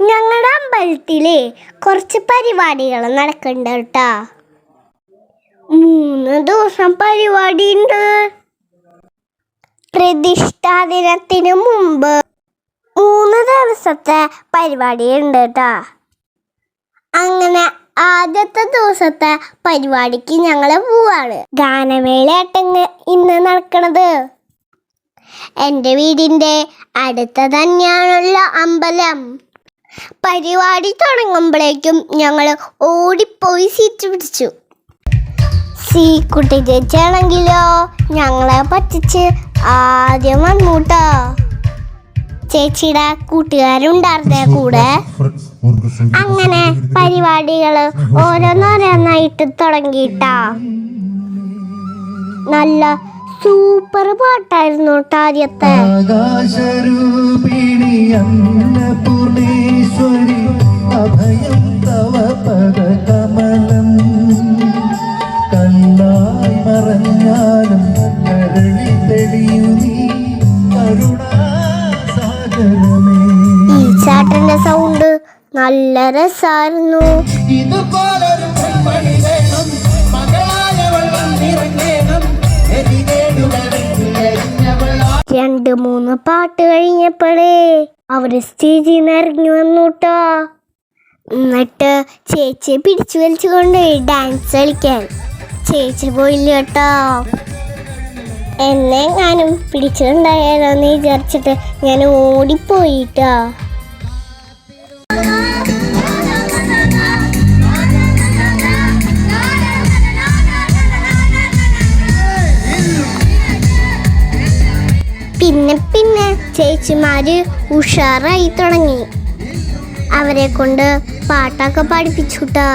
ഞങ്ങളുടെ അമ്പലത്തിൽ കുറച്ച് പരിപാടികൾ നടക്കുന്നുണ്ട് കേട്ടാ. മൂന്ന് ദിവസം പരിപാടി ഉണ്ട് പ്രതിഷ്ഠാ ദിനത്തിന് മുമ്പ് മൂന്ന് ദിവസത്തെ പരിപാടി ഉണ്ട് കേട്ടാ. അങ്ങനെ ആദ്യത്തെ ദിവസത്തെ പരിപാടിക്ക് ഞങ്ങൾ പോവാണ്. ഗാനമേളയാട്ടങ്ങ് ഇന്ന് നടക്കണത്. എന്റെ വീടിന്റെ അടുത്ത് തന്നെയാണുള്ള അമ്പലം. പരിപാടി തുടങ്ങുമ്പോഴേക്കും ഞങ്ങൾ ഓടിപ്പോയി സീറ്റ് പിടിച്ചു. സീ കുട്ടി ചേച്ചിയാണെങ്കിലോ ഞങ്ങളെ പറ്റിച്ച് ആദ്യം വന്നൂട്ടോ ചേച്ചിയുടെ കൂട്ടുകാരുണ്ടായിരുന്നേ കൂടെ? അങ്ങനെ പരിപാടികൾ ഓരോന്നോരോന്നായിട്ട് തുടങ്ങിയിട്ടാ. നല്ല സൂപ്പർ പാട്ടായിരുന്നു ആദ്യത്തെ. അഭയം സൗണ്ട്. നല്ല രസായിരുന്നു. ഇതുപോലൊരു പെൺമണി വേണം. മകളായവൾ വന്നിറങ്ങേണം. രണ്ട് മൂന്ന് പാട്ട് കഴിഞ്ഞപ്പോഴേ അവർ സ്റ്റേജിൽ നിന്ന് ഇറങ്ങി വന്നുട്ടോ. എന്നിട്ട് ചേച്ചിയെ പിടിച്ചു വലിച്ചുകൊണ്ട് ഡാൻസ് കളിക്കാൻ. ചേച്ചി പോയില്ല കേട്ടോ. എന്നെ ഞാനും പിടിച്ചിട്ടുണ്ടായാലോ എന്ന് വിചാരിച്ചിട്ട് ഞാൻ ഓടിപ്പോയിട്ടോ പിന്നെ പിന്നെ ചേച്ചിമാര് ഉഷാറായി തുടങ്ങി. അവരെ കൊണ്ട് പാട്ടൊക്കെ പഠിപ്പിച്ചുട്ടാ.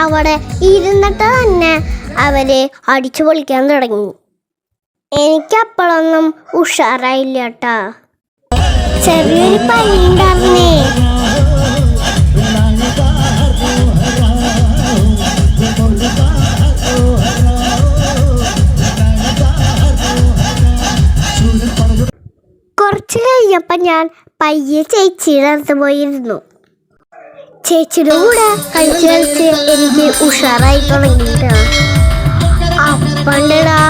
അവിടെ ഇരുന്നിട്ട് തന്നെ അവരെ അടിച്ചു പൊളിക്കാൻ തുടങ്ങി. എനിക്കപ്പോഴൊന്നും ഉഷാറായില്ല കേട്ടാ ചെറിയൊരു പനി ഉണ്ടായിരുന്നേ. കുറച്ച് കഴിഞ്ഞപ്പോ ഞാൻ പയ്യെ ചേച്ചിയുടെ അടുത്ത് പോയിരുന്നു. ചേച്ചിയുടെ കൂടെ കളിച്ച് കളിച്ച് എനിക്ക് ഉഷാറായി തുടങ്ങിയിട്ടാണ് അപ്പണ്ടടാ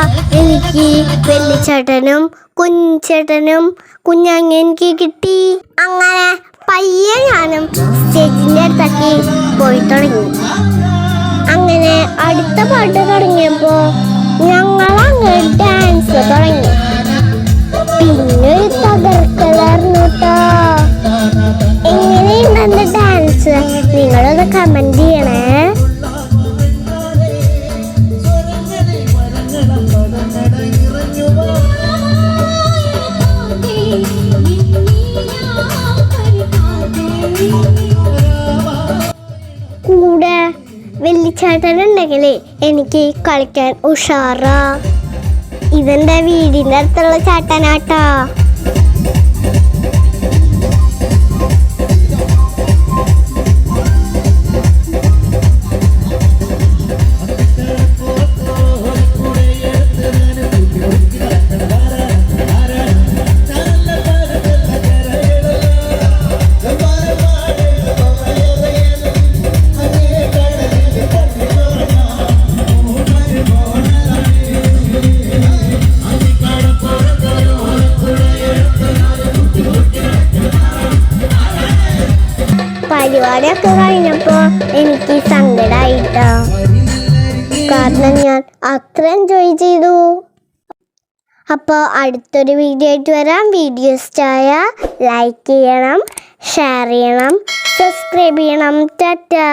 എനിക്ക് വെള്ളിച്ചേട്ടനും കുഞ്ഞേട്ടനും കുഞ്ഞാങ്ങ എനിക്ക് കിട്ടി. അങ്ങനെ പയ്യെ ഞാനും ചേച്ചിന്റെ അടുത്തേക്ക് പോയി തുടങ്ങി. അങ്ങനെ അടുത്ത പാട്ട് തുടങ്ങിയപ്പോൾ ഞങ്ങൾ അങ്ങനെ ഡാൻസ് കമന്റ് ചെയ്യണേ കൂടെ വെള്ളിച്ചാട്ടനുണ്ടെങ്കിൽ എനിക്ക് കളിക്കാൻ ഉഷാറാ. ഇതെന്താ വീടിന്റെ അടുത്തുള്ള ചാട്ടനാട്ടാ? പരിപാടിയൊക്കെ കഴിഞ്ഞപ്പോൾ എനിക്ക് സങ്കടമായിട്ടോ കാരണം ഞാൻ അത്ര എൻജോയ് ചെയ്തു. അപ്പോൾ അടുത്തൊരു വീഡിയോ ആയിട്ട് വരാം. വീഡിയോ ഇഷ്ടമായ ലൈക്ക് ചെയ്യണം ഷെയർ ചെയ്യണം സബ്സ്ക്രൈബ് ചെയ്യണം. ടാറ്റാ.